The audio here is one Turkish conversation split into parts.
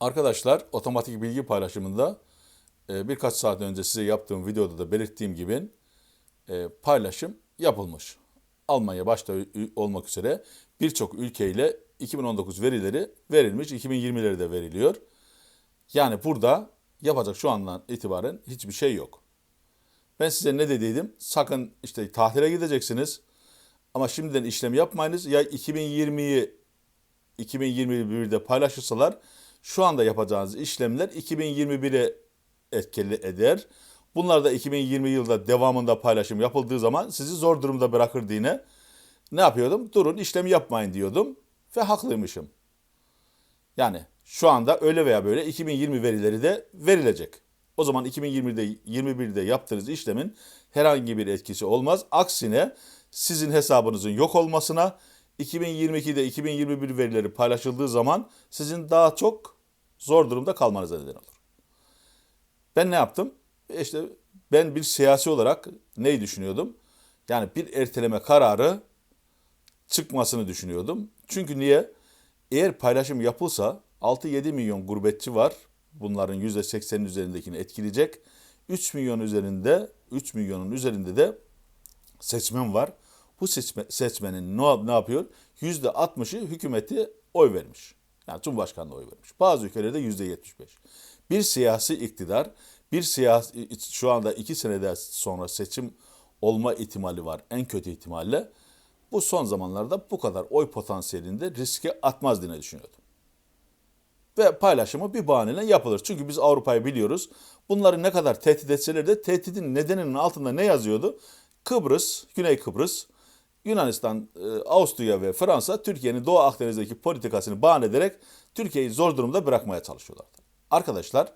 Arkadaşlar otomatik bilgi paylaşımında e, birkaç saat önce size yaptığım videoda da belirttiğim gibi e, paylaşım yapılmış. Almanya başta olmak üzere birçok ülkeyle 2019 verileri verilmiş, 2020'leri de veriliyor. Yani burada yapacak şu andan itibaren hiçbir şey yok. Ben size ne dediydim? Sakın işte tatile gideceksiniz ama şimdiden işlem yapmayınız. Ya 2020'yi 2021'de paylaşırsalar şu anda yapacağınız işlemler 2021'e etkili eder. Bunlar da 2020 yılda devamında paylaşım yapıldığı zaman sizi zor durumda bırakır diye ne yapıyordum? Durun işlemi yapmayın diyordum ve haklıymışım. Yani şu anda öyle veya böyle 2020 verileri de verilecek. O zaman 2020'de 21'de yaptığınız işlemin herhangi bir etkisi olmaz. Aksine sizin hesabınızın yok olmasına 2022'de 2021 verileri paylaşıldığı zaman sizin daha çok zor durumda kalmanıza neden olur. Ben ne yaptım? İşte ben bir siyasi olarak neyi düşünüyordum? Yani bir erteleme kararı çıkmasını düşünüyordum. Çünkü niye? Eğer paylaşım yapılsa 6-7 milyon gurbetçi var. Bunların %80'in üzerindekini etkileyecek. 3 milyon üzerinde 3 milyonun üzerinde de seçmen var. Bu seçme, seçmenin ne, ne yapıyor? %60'ı hükümeti oy vermiş. Yani Cumhurbaşkanı'na oy vermiş. Bazı ülkelerde %75. Bir siyasi iktidar, bir siyasi şu anda iki seneden sonra seçim olma ihtimali var en kötü ihtimalle. Bu son zamanlarda bu kadar oy potansiyelinde riske atmaz diye düşünüyordum. Ve paylaşımı bir bahaneyle yapılır. Çünkü biz Avrupa'yı biliyoruz. Bunları ne kadar tehdit etseler de tehditin nedeninin altında ne yazıyordu? Kıbrıs, Güney Kıbrıs, Yunanistan, e, Avusturya ve Fransa Türkiye'nin Doğu Akdeniz'deki politikasını bahane ederek Türkiye'yi zor durumda bırakmaya çalışıyorlardı. Arkadaşlar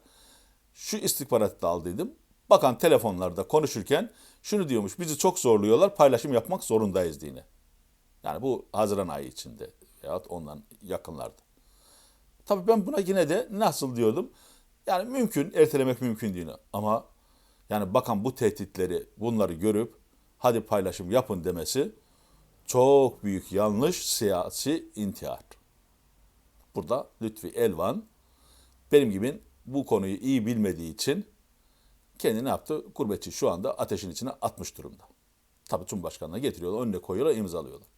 şu istihbaratı da aldıydım. Bakan telefonlarda konuşurken şunu diyormuş bizi çok zorluyorlar paylaşım yapmak zorundayız diye. Yani bu Haziran ayı içinde veyahut ondan yakınlarda. Tabii ben buna yine de nasıl diyordum? Yani mümkün, ertelemek mümkün değil. Ama yani bakan bu tehditleri, bunları görüp hadi paylaşım yapın demesi çok büyük yanlış siyasi intihar. Burada Lütfi Elvan benim gibi bu konuyu iyi bilmediği için kendi ne yaptı? Gurbetçi şu anda ateşin içine atmış durumda. Tabii Cumhurbaşkanı'na getiriyorlar, önüne koyuyorlar, imzalıyorlar.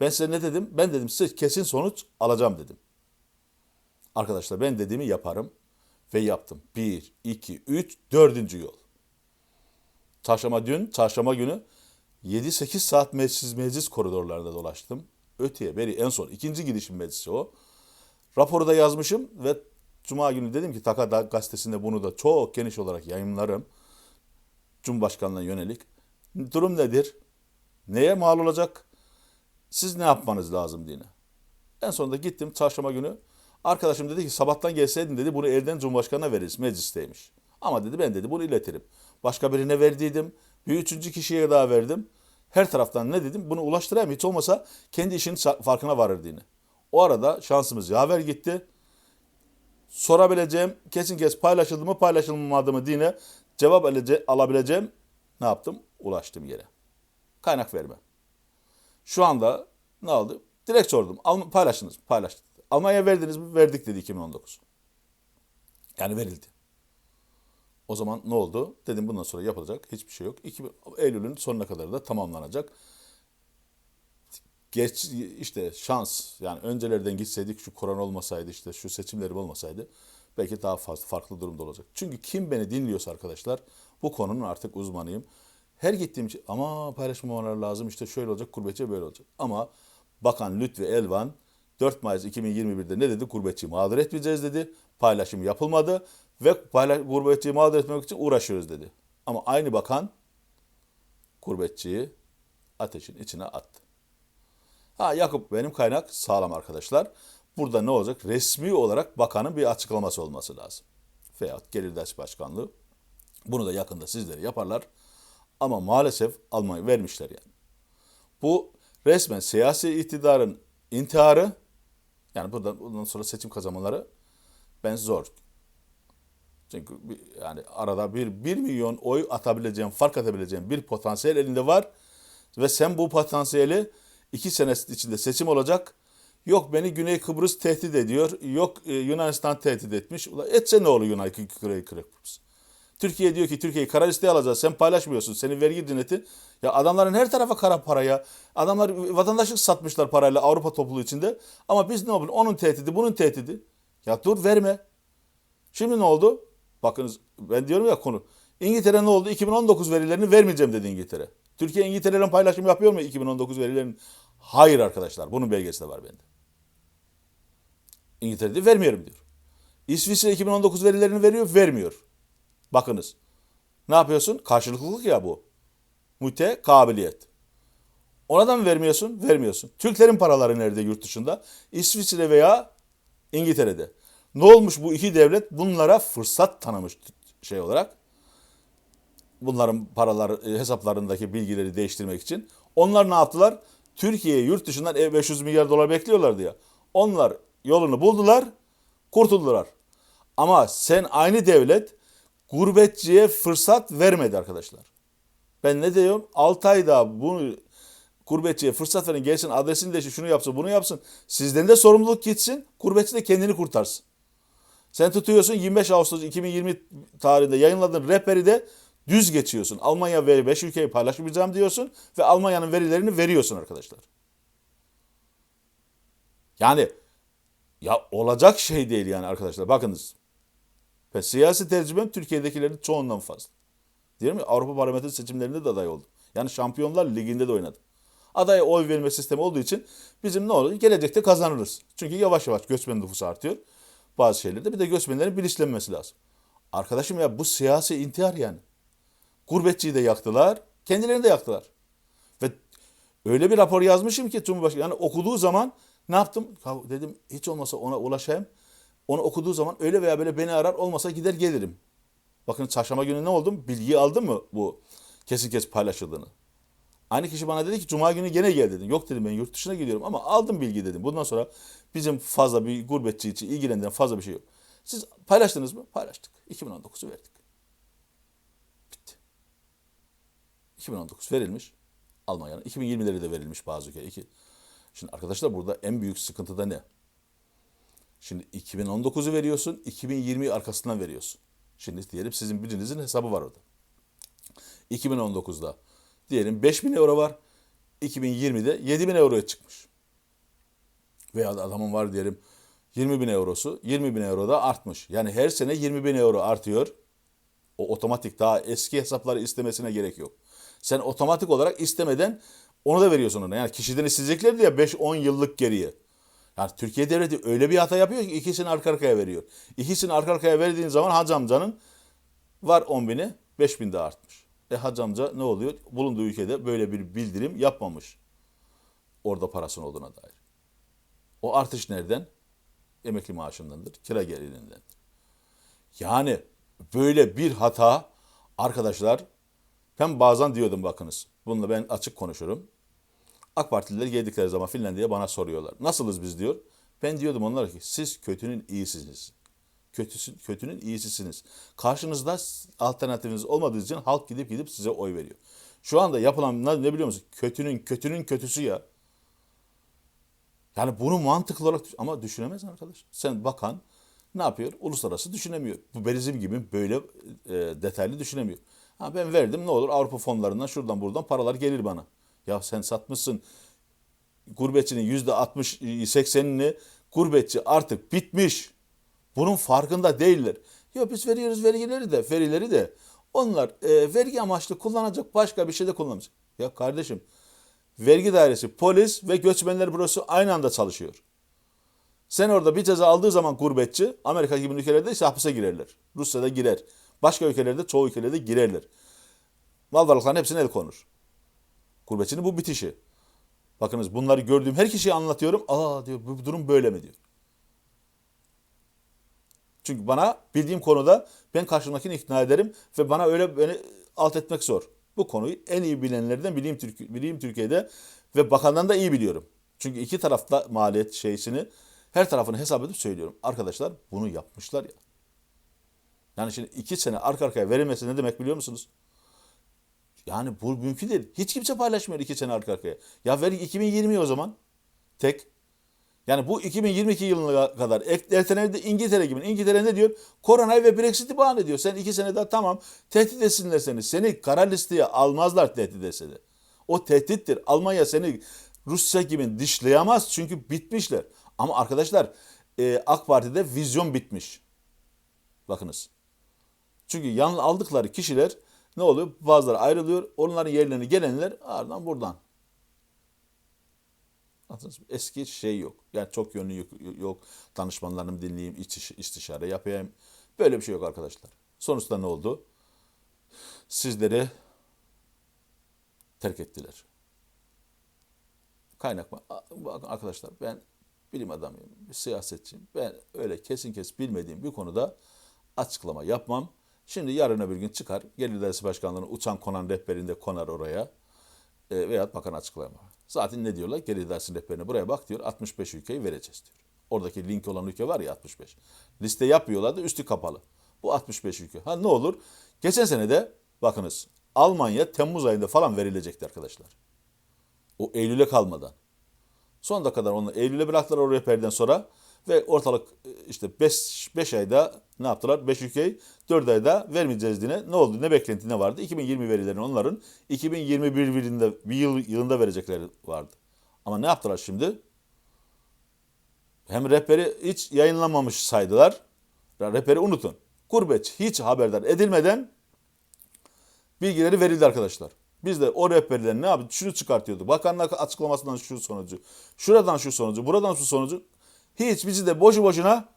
Ben size ne dedim? Ben dedim size kesin sonuç alacağım dedim. Arkadaşlar ben dediğimi yaparım ve yaptım. Bir, iki, üç, dördüncü yol. Çarşamba dün, çarşamba günü 7-8 saat meclis, meclis koridorlarında dolaştım. Öteye beri en son ikinci gidişim meclisi o. Raporu da yazmışım ve Cuma günü dedim ki Taka Da- gazetesinde bunu da çok geniş olarak yayınlarım. Cumhurbaşkanlığına yönelik. Durum nedir? Neye mal olacak? Siz ne yapmanız lazım diye. En sonunda gittim çarşamba günü. Arkadaşım dedi ki sabahtan gelseydin dedi bunu evden Cumhurbaşkanı'na veririz meclisteymiş. Ama dedi ben dedi bunu iletirim. Başka birine verdiydim. Bir üçüncü kişiye daha verdim. Her taraftan ne dedim bunu ulaştırayım hiç olmasa kendi işinin farkına varır diye. O arada şansımız yaver gitti. Sorabileceğim kesin kes paylaşıldı mı paylaşılmadı mı diye cevap alabileceğim ne yaptım? Ulaştım yere. Kaynak verme. Şu anda ne oldu? Direkt sordum. Al, paylaştınız, paylaştık. Almanya verdiniz mi? Verdik dedi 2019. Yani verildi. O zaman ne oldu? Dedim bundan sonra yapılacak hiçbir şey yok. 2 Eylül'ün sonuna kadar da tamamlanacak. Geç işte şans yani öncelerden gitseydik şu korona olmasaydı işte şu seçimlerim olmasaydı belki daha fazla farklı durumda olacak. Çünkü kim beni dinliyorsa arkadaşlar bu konunun artık uzmanıyım. Her gittiğim şey ama paylaşmamalar lazım işte şöyle olacak gurbetçi böyle olacak. Ama Bakan Lütfi Elvan 4 Mayıs 2021'de ne dedi? Gurbetçiyi mağdur etmeyeceğiz dedi. Paylaşım yapılmadı ve paylaş, gurbetçiyi mağdur etmek için uğraşıyoruz dedi. Ama aynı bakan gurbetçiyi ateşin içine attı. Ha Yakup benim kaynak sağlam arkadaşlar. Burada ne olacak? Resmi olarak bakanın bir açıklaması olması lazım. Veyahut Gelirdaş Başkanlığı. Bunu da yakında sizlere yaparlar. Ama maalesef Almanya vermişler yani. Bu resmen siyasi iktidarın intiharı. Yani buradan, bundan sonra seçim kazanmaları ben zor. Çünkü yani arada bir, bir milyon oy atabileceğin, fark atabileceğin bir potansiyel elinde var. Ve sen bu potansiyeli iki sene içinde seçim olacak. Yok beni Güney Kıbrıs tehdit ediyor. Yok e, Yunanistan tehdit etmiş. Ulan etse ne olur Güney Kıbrıs? Türkiye diyor ki Türkiye'yi kara listeye alacağız. Sen paylaşmıyorsun. Senin vergi dinleti. Ya adamların her tarafa kara paraya. Adamlar vatandaşlık satmışlar parayla Avrupa topluluğu içinde. Ama biz ne yapalım? Onun tehdidi, bunun tehdidi. Ya dur verme. Şimdi ne oldu? Bakınız ben diyorum ya konu. İngiltere ne oldu? 2019 verilerini vermeyeceğim dedi İngiltere. Türkiye İngiltere'yle paylaşım yapıyor mu 2019 verilerini? Hayır arkadaşlar. Bunun belgesi de var bende. İngiltere'de vermiyorum diyor. İsviçre 2019 verilerini veriyor, vermiyor. Bakınız. Ne yapıyorsun? Karşılıklılık ya bu. Müte kabiliyet. Ona da mı vermiyorsun? Vermiyorsun. Türklerin paraları nerede yurt dışında? İsviçre veya İngiltere'de. Ne olmuş bu iki devlet? Bunlara fırsat tanımış şey olarak. Bunların paralar hesaplarındaki bilgileri değiştirmek için. Onlar ne yaptılar? Türkiye'ye yurt dışından 500 milyar dolar bekliyorlardı ya. Onlar yolunu buldular, kurtuldular. Ama sen aynı devlet gurbetçiye fırsat vermedi arkadaşlar. Ben ne diyorum? 6 ayda bunu gurbetçiye fırsat verin gelsin adresini de şunu yapsın bunu yapsın. Sizden de sorumluluk gitsin. Gurbetçi de kendini kurtarsın. Sen tutuyorsun 25 Ağustos 2020 tarihinde yayınladığın rehberi de düz geçiyorsun. Almanya ve 5 ülkeyi paylaşmayacağım diyorsun ve Almanya'nın verilerini veriyorsun arkadaşlar. Yani ya olacak şey değil yani arkadaşlar. Bakınız. Ve siyasi tecrübem Türkiye'dekilerin çoğundan fazla. Diyorum ya Avrupa Parlamento seçimlerinde de aday oldum. Yani Şampiyonlar Ligi'nde de oynadım. Adaya oy verme sistemi olduğu için bizim ne olur? Gelecekte kazanırız. Çünkü yavaş yavaş göçmen nüfusu artıyor. Bazı şeylerde bir de göçmenlerin bilinçlenmesi lazım. Arkadaşım ya bu siyasi intihar yani. Gurbetçiyi de yaktılar, kendilerini de yaktılar. Ve öyle bir rapor yazmışım ki Cumhurbaşkanı yani okuduğu zaman ne yaptım? Ya dedim hiç olmasa ona ulaşayım. Onu okuduğu zaman öyle veya böyle beni arar olmasa gider gelirim. Bakın çarşamba günü ne oldum? Bilgiyi aldım mı bu kesin kes paylaşıldığını? Aynı kişi bana dedi ki cuma günü gene gel dedim. Yok dedim ben yurt dışına gidiyorum ama aldım bilgi dedim. Bundan sonra bizim fazla bir gurbetçi için ilgilendiren fazla bir şey yok. Siz paylaştınız mı? Paylaştık. 2019'u verdik. Bitti. 2019 verilmiş. Almanya'nın 2020'leri de verilmiş bazı ülke. Şimdi arkadaşlar burada en büyük sıkıntı da ne? Şimdi 2019'u veriyorsun, 2020'yi arkasından veriyorsun. Şimdi diyelim sizin birinizin hesabı var orada. 2019'da diyelim 5000 euro var. 2020'de 7000 euroya çıkmış. Veya da adamın var diyelim 20 bin eurosu 20 bin euro da artmış. Yani her sene 20 bin euro artıyor. O otomatik daha eski hesapları istemesine gerek yok. Sen otomatik olarak istemeden onu da veriyorsun ona. Yani kişiden isteyecekler diye 5-10 yıllık geriye. Yani Türkiye devleti öyle bir hata yapıyor ki ikisini arka arkaya veriyor. İkisini arka arkaya verdiğin zaman Hacı amcanın var 10 bini 5 bin de artmış. E Hacı amca ne oluyor? Bulunduğu ülkede böyle bir bildirim yapmamış. Orada parasının olduğuna dair. O artış nereden? Emekli maaşındandır, kira gelirindendir. Yani böyle bir hata arkadaşlar ben bazen diyordum bakınız. Bununla ben açık konuşurum. AK Partililer geldikleri zaman Finlandiya'ya bana soruyorlar. Nasılız biz diyor. Ben diyordum onlara ki siz kötünün iyisiniz. Kötüsün, kötünün iyisisiniz. Karşınızda alternatifiniz olmadığı için halk gidip gidip size oy veriyor. Şu anda yapılan ne biliyor musun? Kötünün kötünün kötüsü ya. Yani bunu mantıklı olarak ama düşünemez arkadaş. Sen bakan ne yapıyor? Uluslararası düşünemiyor. Bu bizim gibi böyle e, detaylı düşünemiyor. Ha ben verdim ne olur Avrupa fonlarından şuradan buradan paralar gelir bana. Ya sen satmışsın gurbetçinin yüzde 60 80'ini gurbetçi artık bitmiş. Bunun farkında değiller. Ya biz veriyoruz vergileri de verileri de onlar e, vergi amaçlı kullanacak başka bir şey de kullanmayacak. Ya kardeşim vergi dairesi, polis ve göçmenler bürosu aynı anda çalışıyor. Sen orada bir ceza aldığı zaman gurbetçi Amerika gibi ülkelerde ise hapise girerler. Rusya'da girer. Başka ülkelerde çoğu ülkelerde girerler. Mal varlıklarının hepsine el konur. Gurbetçinin bu bitişi. Bakınız bunları gördüğüm her kişiye anlatıyorum. Aa diyor bu durum böyle mi diyor. Çünkü bana bildiğim konuda ben karşımdakini ikna ederim ve bana öyle beni alt etmek zor. Bu konuyu en iyi bilenlerden bileyim, bileyim Türkiye'de ve bakandan da iyi biliyorum. Çünkü iki tarafta maliyet şeysini her tarafını hesap edip söylüyorum. Arkadaşlar bunu yapmışlar ya. Yani şimdi iki sene arka arkaya verilmesi ne demek biliyor musunuz? Yani bu mümkün değil. Hiç kimse paylaşmıyor iki sene arka arkaya. Ya ver 2020 o zaman. Tek. Yani bu 2022 yılına kadar ek- ertelendi İngiltere gibi. İngiltere ne diyor? Koronayı ve Brexit'i bahane ediyor. Sen iki sene daha tamam tehdit etsinler seni. Seni kara listeye almazlar tehdit etse de. O tehdittir. Almanya seni Rusya gibi dışlayamaz çünkü bitmişler. Ama arkadaşlar e, AK Parti'de vizyon bitmiş. Bakınız. Çünkü yan aldıkları kişiler ne oluyor? Bazıları ayrılıyor. Onların yerlerine gelenler ardından buradan. Eski şey yok. Yani çok yönlü yok. yok. Danışmanlarımı dinleyeyim, istiş- istişare yapayım. Böyle bir şey yok arkadaşlar. Sonuçta ne oldu? Sizleri terk ettiler. Kaynak mı? Arkadaşlar ben bilim adamıyım, siyasetçiyim. Ben öyle kesin kes bilmediğim bir konuda açıklama yapmam. Şimdi yarın öbür gün çıkar, Gelir İdaresi Başkanlığı'nın uçan konan rehberinde konar oraya e, veya bakan açıklama. Zaten ne diyorlar? Gelir İdaresi rehberine buraya bak diyor, 65 ülkeyi vereceğiz diyor. Oradaki link olan ülke var ya 65. Liste yapmıyorlar da üstü kapalı. Bu 65 ülke. Ha ne olur? Geçen sene de bakınız Almanya Temmuz ayında falan verilecekti arkadaşlar. O Eylül'e kalmadan. Son dakikadan onu Eylül'e bıraktılar o rehberden sonra ve ortalık e, işte 5 5 ayda ne yaptılar? 5 ülkeyi 4 ayda vermeyeceğiz diye. Ne oldu? Ne beklenti ne vardı? 2020 verilerini onların 2021 yılında bir yıl yılında verecekleri vardı. Ama ne yaptılar şimdi? Hem rehberi hiç yayınlanmamış saydılar. Rehberi unutun. Gurbetçi hiç haberdar edilmeden bilgileri verildi arkadaşlar. Biz de o rehberden ne yaptık? Şunu çıkartıyorduk. Bakanlık açıklamasından şu sonucu. Şuradan şu sonucu. Buradan şu sonucu. Hiç bizi de boşu boşuna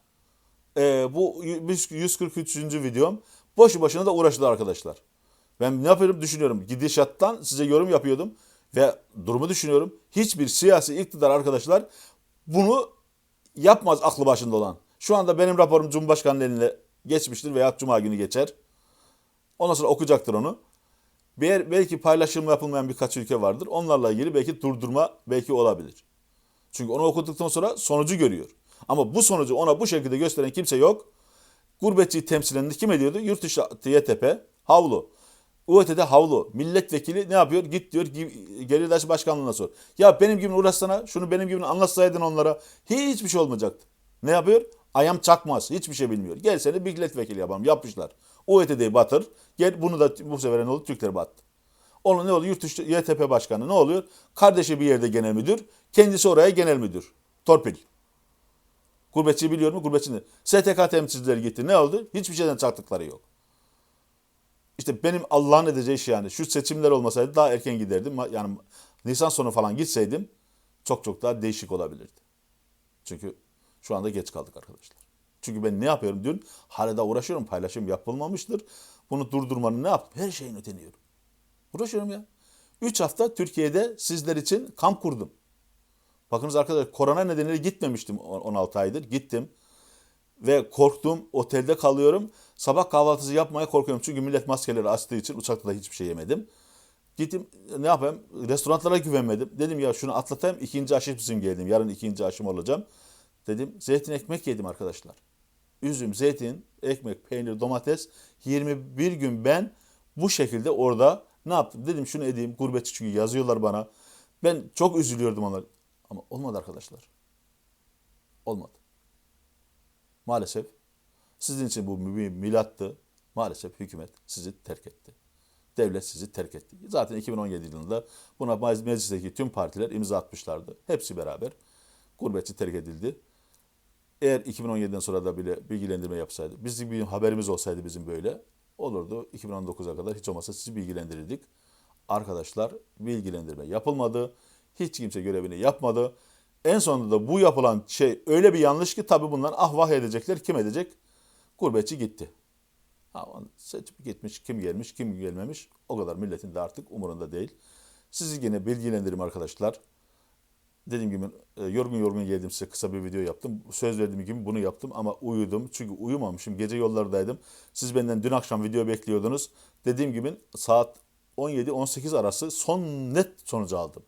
e, bu 143. videom boşu boşuna da uğraştılar arkadaşlar. Ben ne yapıyorum düşünüyorum. Gidişattan size yorum yapıyordum. Ve durumu düşünüyorum. Hiçbir siyasi iktidar arkadaşlar bunu yapmaz aklı başında olan. Şu anda benim raporum Cumhurbaşkanı'nın eline geçmiştir veya Cuma günü geçer. Ondan sonra okuyacaktır onu. Belki paylaşım yapılmayan birkaç ülke vardır. Onlarla ilgili belki durdurma belki olabilir. Çünkü onu okuduktan sonra sonucu görüyor. Ama bu sonucu ona bu şekilde gösteren kimse yok. Gurbetçiyi temsilen kim ediyordu? Yurt dışı YTP, havlu. UET'de havlu. Milletvekili ne yapıyor? Git diyor Gelirdaş Başkanlığı'na sor. Ya benim gibi uğraşsana, şunu benim gibi anlatsaydın onlara hiçbir şey olmayacaktı. Ne yapıyor? Ayam çakmaz. Hiçbir şey bilmiyor. Gel seni milletvekili yapalım. Yapmışlar. UET'deyi batır. Gel bunu da bu sefer ne oldu? Türkler battı. Onun ne oluyor? Yurt YTP başkanı ne oluyor? Kardeşi bir yerde genel müdür. Kendisi oraya genel müdür. Torpil. Gurbetçi biliyor mu? Gurbetçi? STK temsilcileri gitti. Ne oldu? Hiçbir şeyden çaktıkları yok. İşte benim Allah'ın edeceği iş yani. Şu seçimler olmasaydı daha erken giderdim. Yani Nisan sonu falan gitseydim çok çok daha değişik olabilirdi. Çünkü şu anda geç kaldık arkadaşlar. Çünkü ben ne yapıyorum dün? Hala da uğraşıyorum. Paylaşım yapılmamıştır. Bunu durdurmanın ne yaptım? Her şeyini öteniyorum. Uğraşıyorum ya. 3 hafta Türkiye'de sizler için kamp kurdum. Bakınız arkadaşlar korona nedeniyle gitmemiştim 16 aydır. Gittim. Ve korktum. Otelde kalıyorum. Sabah kahvaltısı yapmaya korkuyorum. Çünkü millet maskeleri açtığı için uçakta da hiçbir şey yemedim. Gittim ne yapayım? Restoranlara güvenmedim. Dedim ya şunu atlatayım. ikinci aşı bizim geldim. Yarın ikinci aşım olacağım. Dedim zeytin ekmek yedim arkadaşlar. Üzüm, zeytin, ekmek, peynir, domates. 21 gün ben bu şekilde orada ne yaptım? Dedim şunu edeyim. Gurbetçi çünkü yazıyorlar bana. Ben çok üzülüyordum onlar. Ama olmadı arkadaşlar. Olmadı. Maalesef sizin için bu milattı. Maalesef hükümet sizi terk etti. Devlet sizi terk etti. Zaten 2017 yılında buna meclisteki tüm partiler imza atmışlardı. Hepsi beraber gurbetçi terk edildi. Eğer 2017'den sonra da bile bilgilendirme yapsaydı, bizim bir haberimiz olsaydı bizim böyle olurdu. 2019'a kadar hiç olmazsa sizi bilgilendirirdik. Arkadaşlar bilgilendirme yapılmadı. Hiç kimse görevini yapmadı. En sonunda da bu yapılan şey öyle bir yanlış ki tabii bunlar ah vah edecekler. Kim edecek? Gurbetçi gitti. Ha, seçip gitmiş, kim gelmiş, kim gelmemiş o kadar milletin de artık umurunda değil. Sizi yine bilgilendirim arkadaşlar. Dediğim gibi e, yorgun yorgun geldim size kısa bir video yaptım. Söz verdiğim gibi bunu yaptım ama uyudum. Çünkü uyumamışım. Gece yollardaydım. Siz benden dün akşam video bekliyordunuz. Dediğim gibi saat 17-18 arası son net sonucu aldım.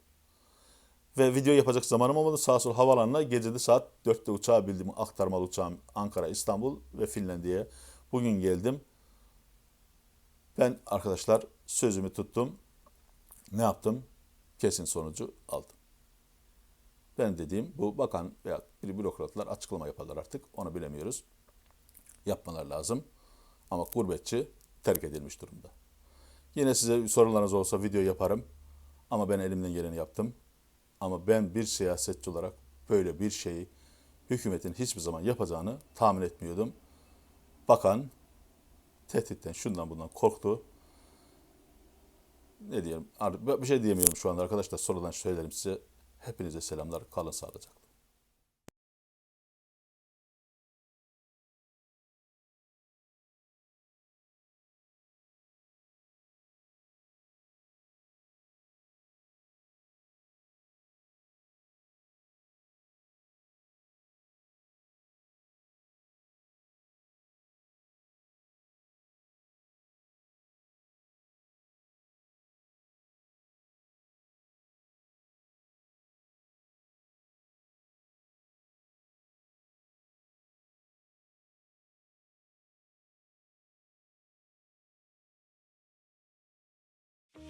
Ve video yapacak zamanım olmadı. Sağ sol havalanına gecede saat 4'te uçağa bildim. Aktarmalı uçağım Ankara, İstanbul ve Finlandiya. Bugün geldim. Ben arkadaşlar sözümü tuttum. Ne yaptım? Kesin sonucu aldım. Ben dediğim bu bakan veya Bir bürokratlar açıklama yaparlar artık. Onu bilemiyoruz. Yapmalar lazım. Ama gurbetçi terk edilmiş durumda. Yine size sorularınız olsa video yaparım. Ama ben elimden geleni yaptım. Ama ben bir siyasetçi olarak böyle bir şeyi hükümetin hiçbir zaman yapacağını tahmin etmiyordum. Bakan tehditten şundan bundan korktu. Ne diyelim? Bir şey diyemiyorum şu anda arkadaşlar. Sorudan söylerim size. Hepinize selamlar. Kalın sağlıcakla.